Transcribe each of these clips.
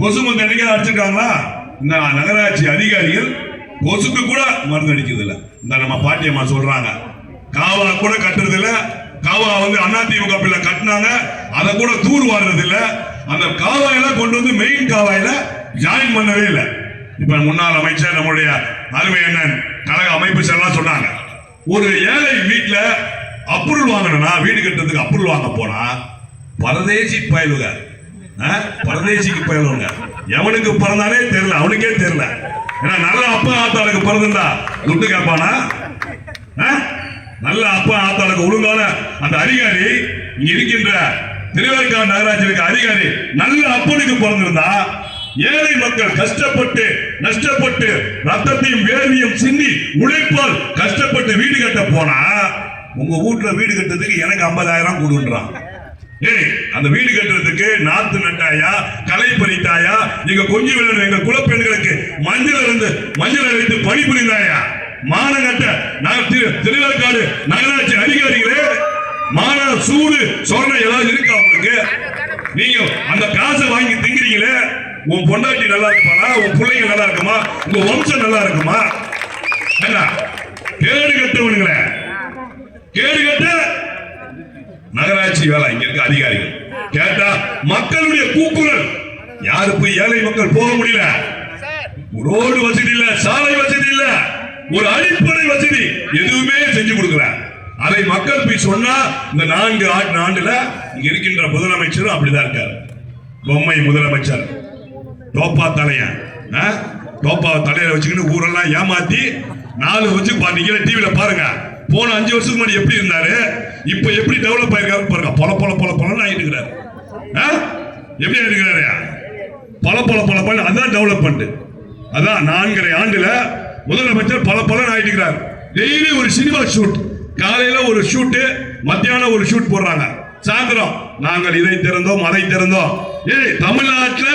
கொசு மருந்து அடிக்க அடிச்சிருக்காங்களா? இந்த நகராட்சி அதிகாரிகள் கொசுக்கு கூட மருந்து அடிக்கிறது இல்ல இந்த நம்ம பாட்டியம்மா சொல்றாங்க. காவா கூட கட்டுறது இல்ல காவா வந்து அதிமுக பிள்ளை கட்டினாங்க. அதை கூட தூர் வாடுறது இல்ல அந்த காவாயில கொண்டு வந்து மெயின் காவாயில ஜாயின் பண்ணவே இல்லை. இப்ப முன்னாள் அமைச்சர் நம்முடைய அருமை அண்ணன் கழக அமைப்பு சொன்னாங்க. ஒரு ஏழை வீட்டில் அப்ரூவல் வாங்கணும்னா வீடு கட்டுறதுக்கு அப்ரூவல் வாங்க போனா பரதேசி பயலுக ஆ? பரதேசிக்கு பயலுங்க எவனுக்கு பிறந்தானே தெரியல அவனுக்கே தெரியல ஏன்னா நல்ல அப்பா ஆத்தாளுக்கு பிறந்திருந்தா துட்டு கேட்பானா ஆ? நல்ல அப்பா ஆத்தாளுக்கு ஒழுங்கான அந்த அதிகாரி இங்க இருக்கின்ற திருவேற்காடு நகராட்சி இருக்க அதிகாரி நல்ல அப்பனுக்கு பிறந்திருந்தா ஏழை மக்கள் கஷ்டப்பட்டு நஷ்டப்பட்டு ரத்தத்தையும் வேர்வையும் சிந்தி உழைப்பால் கஷ்டப்பட்டு வீடு கட்ட போனா உங்க வீட்டுல வீடு கட்டுறதுக்கு எனக்கு ஐம்பதாயிரம் கொடுன்றான். ஏய் அந்த வீடு கட்டுறதுக்கு நாத்து நட்டாயா களை பறித்தாயா நீங்க கொஞ்சம் விளையாடு எங்க குலப்பெண்களுக்கு மஞ்சள் இருந்து மஞ்சள் அழைத்து பணிபுரிந்தாயா மானகட்ட நான் திரு திருவேற்காடு நகராட்சி அதிகாரிகளே மான சூடு சொன்ன ஏதாவது இருக்கா உங்களுக்கு? நீங்க அந்த காசை வாங்கி திங்கிறீங்களே உன் பொண்டாட்டி நல்லா இருப்பானா உன் பிள்ளைங்க நல்லா இருக்குமா? உங்க வம்சம் நல்லா இருக்குமா? என்ன கேடு கட்டவனுங்களே கேடு கட்ட? நகராட்சி வேலை இங்க இருக்க அதிகாரிகள். கேட்டா மக்களுடைய கூக்குரல். யாரு போய் ஏழை மக்கள் போக முடியல? ரோடு வசதி இல்ல சாலை வசதி இல்ல ஒரு அடிப்படை வசதி எதுவுமே செஞ்சு கொடுக்கல. அதை மக்கள் போய் சொன்னா இந்த நான்கு ஆண்டு ஆண்டுல இங்க இருக்கின்ற முதலமைச்சரும் அப்படிதான் இருக்காரு. பொம்மை முதலமைச்சர். டோப்பா தலையன் ஆ? டோப்பா தலையில வச்சுக்கிட்டு ஊரெல்லாம் ஏமாத்தி நாலு வச்சு பாத்தீங்க டிவியில பாருங்க. போன அஞ்சு வருஷத்துக்கு முன்னாடி எப்படி இருந்தாரு? இப்ப எப்படி டெவலப் ஆயிருக்காரு பாருங்க. பொல பொல பொல பொலன்னு ஆயிட்டு இருக்கிறாரு ஆ? எப்படி ஆயிருக்கிறாரு பல பல பல பல அதான் டெவலப்மெண்ட் அதான் நான்கரை ஆண்டுல முதலமைச்சர் பல பலன் ஆயிட்டு இருக்கிறார் டெய்லி ஒரு சினிமா ஷூட் காலையில ஒரு ஷூட்டு மத்தியானம் ஒரு ஷூட் போடுறாங்க. சாயந்தரம் நாங்கள் இதை திறந்தோம் அதை திறந்தோம். ஏய் தமிழ்நாட்டில்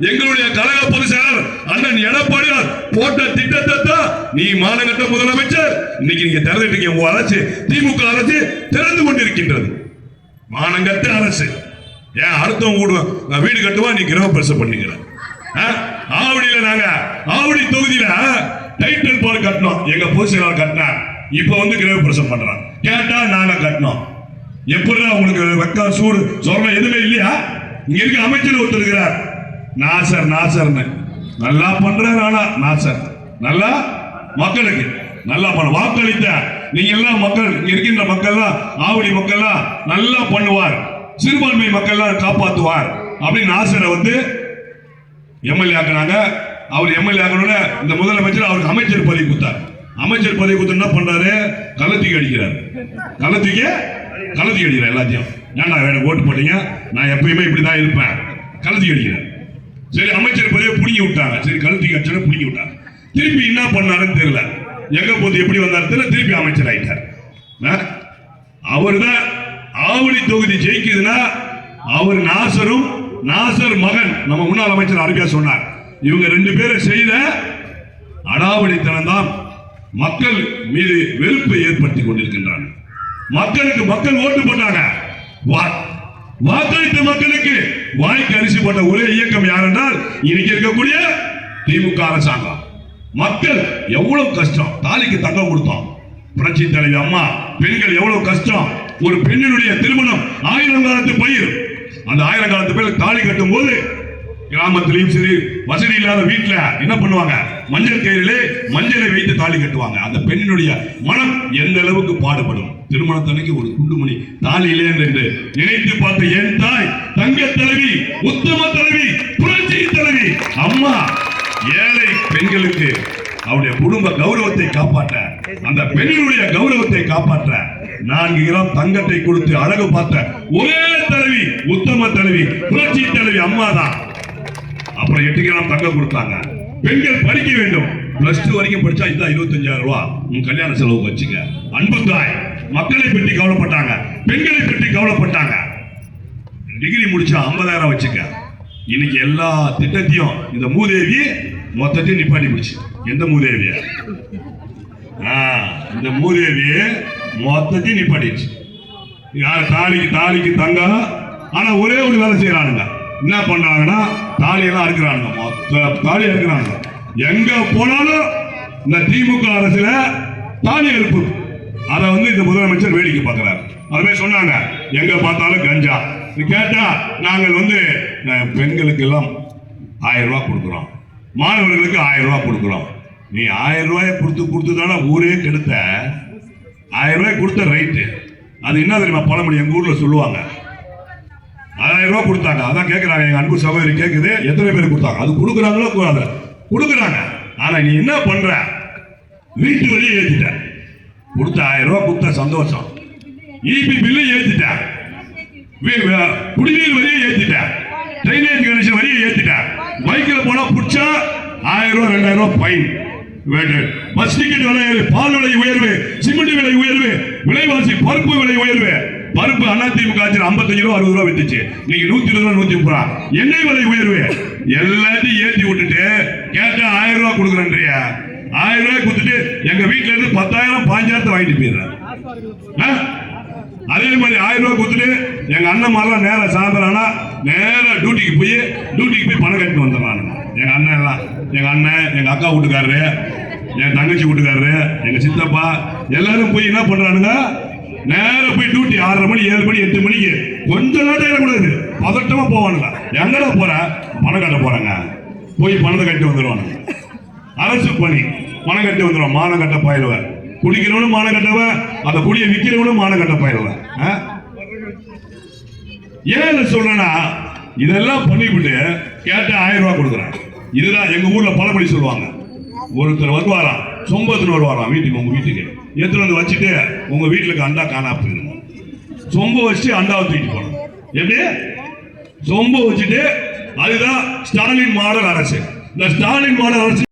எங்களுடைய கழக பொதுச் செயலாளர் அண்ணன் எடப்பாடியார் போட்ட திட்டத்தை தான் நீ மாநகர முதலமைச்சர். இன்னைக்கு நீங்க திறந்துட்டு இருக்கீங்க. அரசு திமுக அரசு திறந்து கொண்டிருக்கின்றது. மானங்கட்ட அரசு. ஏன் அடுத்தவங்க வீடு வீடு கட்டுவா நீ கிரக பரிசு பண்ணிக்கிற ஆவடியில நாங்க ஆவடி தொகுதியில டைட்டில் போர் கட்டினோம். எங்க பொதுச் செயலாளர் கட்டினா இப்ப வந்து கிரக பிரசம் பண்றான் கேட்டா நாங்க கட்டினோம். எப்படி உங்களுக்கு வெக்கா சூடு சொரணம் எதுவுமே இல்லையா? இங்க இருக்க அமைச்சர் ஒருத்தர் இருக்கிறார். நாசர் நாசர்னு. நல்லா பண்றாரு ஆனா நாசர். நல்லா? மக்களுக்கு. நல்லா பண்ண வாக்களித்த நீங்க எல்லாம் மக்கள் இங்க இருக்கின்ற மக்கள்லாம் ஆவடி மக்கள்லாம் நல்லா பண்ணுவார். சிறுபான்மை மக்கள்லாம் காப்பாத்துவார். அப்படின்னு நாசரை வந்து எம்எல்ஏ ஆக்குனாங்க. அவர் எம்எல்ஏ ஆகணும்னு இந்த முதலமைச்சர் அவருக்கு அமைச்சர் பதவி கொடுத்தார். அமைச்சர் பதவி கொடுத்து என்ன பண்றாரு? கள்ளத்துக்கு அடிக்கிறார். கள்ளத்துக்கு? கள்ளத்துக்கு அடிக்கிறார் எல்லாத்தையும். ஏன்டா எனக்கு ஓட்டு போட்டீங்க? நான் எப்பயுமே இப்படி தான் இருப்பேன். கள்ளத்துக்கு அடிக்கிறேன் சரி அமைச்சர் பதவியை புடுங்கி விட்டாங்க. சரி கழுத்தி அடிச்சா புடுங்கி விட்டாங்க. திருப்பி என்ன பண்ணாருன்னு தெரியல. எங்க போது எப்படி வந்தாரு தெரியல. திருப்பி அமைச்சர் ஆயிட்டார். அவர் தான் ஆவடி தொகுதி ஜெயிக்குதுன்னா அவர் நாசரும் நாசர் மகன். நம்ம முன்னாள் அமைச்சர் அருமையா சொன்னார். இவங்க ரெண்டு பேரும் செய்த அடாவடித்தனம் தான் மக்கள் மீது வெறுப்பை ஏற்படுத்தி கொண்டிருக்கின்றனர் மக்களுக்கு மக்கள் ஓட்டு போட்டாங்க. வா- வாக்களித்த மக்களுக்கு வாய்க்கு அரிசி போட்ட ஒரே இயக்கம் யார் என்றால் இன்னைக்கு இருக்கக்கூடிய திமுக அரசாங்கம். மக்கள் எவ்வளவு கஷ்டம். தாலிக்கு தங்கம் கொடுத்தோம். புரட்சி தலைவி அம்மா பெண்கள் எவ்வளவு கஷ்டம். ஒரு பெண்ணினுடைய திருமணம் ஆயிரம் காலத்து பயிர். அந்த ஆயிரம் காலத்து பயிர் தாலி கட்டும் போது கிராமத்திலையும் சரி வசதி இல்லாத வீட்டில் என்ன பண்ணுவாங்க? மஞ்சள் கயிறிலே மஞ்சளை வைத்து தாலி கட்டுவாங்க. அந்த பெண்ணினுடைய மனம் எந்த அளவுக்கு பாடுபடும்? திருமணத்தன்னைக்கு ஒரு குண்டுமணி தாலி இல்லை என்று நினைத்து பார்த்த என் தாய் தங்க தலைவி உத்தம தலைவி புரட்சி தலைவி அம்மா ஏழை பெண்களுக்கு அவருடைய குடும்ப கௌரவத்தை காப்பாற்ற அந்த பெண்ணினுடைய கௌரவத்தை காப்பாற்ற நான்கு கிராம் தங்கத்தை கொடுத்து அழகு பார்த்த ஒரே தலைவி உத்தம தலைவி புரட்சி தலைவி அம்மா தான் அப்புறம் எட்டு கிராம் தங்கம் கொடுத்தாங்க. பெண்கள் படிக்க வேண்டும். பிளஸ் டூ வரைக்கும் படிச்சா இதுதான் இருபத்தஞ்சாயிரம் ரூபா. உன் கல்யாண செலவுக்கு வச்சுக்க. அன்பு தாய் மக்களை பற்றி கவலைப்பட்டாங்க. பெண்களை பற்றி கவலைப்பட்டாங்க. டிகிரி முடிச்சா ஐம்பதாயிரம் வச்சுக்க. இன்னைக்கு எல்லா திட்டத்தையும் இந்த மூதேவி மொத்தத்தையும் நிப்பாட்டி போச்சு எந்த மூதேவிய? ஆ, இந்த மூதேவி மொத்தத்தையும் நிப்பாட்டிடுச்சு. யார் தாலிக்கு தாலிக்கு தங்கம் ஆனா ஒரே ஒரு வேலை செய்யறானுங்க. என்ன பண்றாங்கன்னா தாலியெல்லாம் இருக்கிறாங்க தாலி இருக்கிறாங்க எங்க போனாலும் இந்த திமுக அரசுல தாலி அறுப்பு. அதை வந்து இந்த முதலமைச்சர் வேடிக்கை பார்க்கிறார். அதுவே சொன்னாங்க. எங்க பார்த்தாலும் கஞ்சா. கேட்டா நாங்கள் வந்து பெண்களுக்கு எல்லாம் ஆயிரம் ரூபாய் கொடுக்குறோம். மாணவர்களுக்கு ஆயிரம் ரூபாய் கொடுக்குறோம். நீ ஆயிரம் ரூபாயை கொடுத்து கொடுத்து தானே ஊரே கெடுத்த. ஆயிரம் ரூபாய் கொடுத்த ரைட்டு அது என்ன தெரியுமா? பழமொழி எங்கள் ஊரில் சொல்லுவாங்க. ஆயிரம் ரூபாய் கொடுத்தாங்க. அதான் கேட்குறாங்க எங்க அன்பு சகோதரி கேட்குது எத்தனை பேர் கொடுத்தாங்க? அது கொடுக்குறாங்களோ கூடாது கொடுக்குறாங்க. ஆனா நீ என்ன பண்ற? வீட்டு வழியை ஏத்திட்ட. கொடுத்த ஆயிரம் ரூபாய் கொடுத்த சந்தோஷம். இபி பில்லு ஏத்திட்ட. குடிநீர் வரியை ஏத்திட்ட. ட்ரைனேஜ் கனெக்ஷன் வரியை ஏத்திட்ட. பைக்கில் போனா பிடிச்சா ஆயிரம் ரூபாய் ரெண்டாயிரம் ரூபாய் ஃபைன் பஸ் டிக்கெட் விலை ஏறு. பால் விலை உயர்வு. சிமெண்ட் விலை உயர்வு. விலைவாசி பருப்பு விலை உயர்வு. பருப்பு அதிமுக ஆட்சியில் ஐம்பத்தஞ்சு ரூபா அறுபது ரூபா வித்துச்சு. இன்னைக்கு நூத்தி இருபது ரூபா நூத்தி முப்பது ரூபா. எண்ணெய் விலை உயர்வு? எல்லாத்தையும் ஏற்றி விட்டுட்டு கேட்டா ஆயிரம் ரூபா கொடுக்குறேன்றியா. ஆயிரம் ரூபாய் கொடுத்துட்டு எங்க வீட்டுல இருந்து பத்தாயிரம் பாஞ்சாயிரத்தை வாங்கிட்டு போயிடுறேன். ஆ? அதே மாதிரி ஆயிரம் ரூபாய் கொடுத்துட்டு எங்க அண்ணன் மாதிரிலாம் நேரம் சாயந்தரம் ஆனா நேரம் டியூட்டிக்கு போய் டியூட்டிக்கு போய் பணம் கட்டிட்டு வந்துடுறானுங்க எங்க அண்ணன் எல்லாம் எங்க அண்ணன் எங்க அக்கா வீட்டுக்காரரு என் தங்கச்சி வீட்டுக்காரரு எங்க சித்தப்பா எல்லாரும் போய் என்ன பண்றானுங்க? நேர போய் டியூட்டி ஆறரை மணி ஏழு மணி எட்டு மணிக்கு கொஞ்ச நேரம் ஏறக்கூடாது பதட்டமா போவானுங்க. எங்கடா போற? பணம் கட்ட போறாங்க. போய் பணத்தை கட்டி வந்துடுவானுங்க அரசு பணி. பணம் கட்டி வந்துடுவான் மானம் கட்ட பயிலுவேன் குடிக்கிறவனும் மானம் கட்டவன் அந்த குடியை விற்கிறவனும் மானம் கட்ட பயிலுவேன் ஏன் சொல்றேன்னா இதெல்லாம் பண்ணிவிட்டு கேட்ட ஆயிரம் ரூபாய் கொடுக்குறேன் இதுதான் எங்க ஊர்ல பழமொழி சொல்லுவாங்க. ஒருத்தர் வருவாராம். சொம்பத்துன்னு வருவாராம் வீட்டுக்கு உங்க வீட்டுக்கு. எடுத்துட்டு வந்து வச்சுட்டு உங்க வீட்டுல அண்டா காணா போயிடணும் சொம்ப வச்சு அண்டாவை தூக்கிட்டு போகணும் எப்படி? சொம்ப வச்சுட்டு அதுதான் ஸ்டாலின் மாடல் அரசு. இந்த ஸ்டாலின் மாடல் அரசு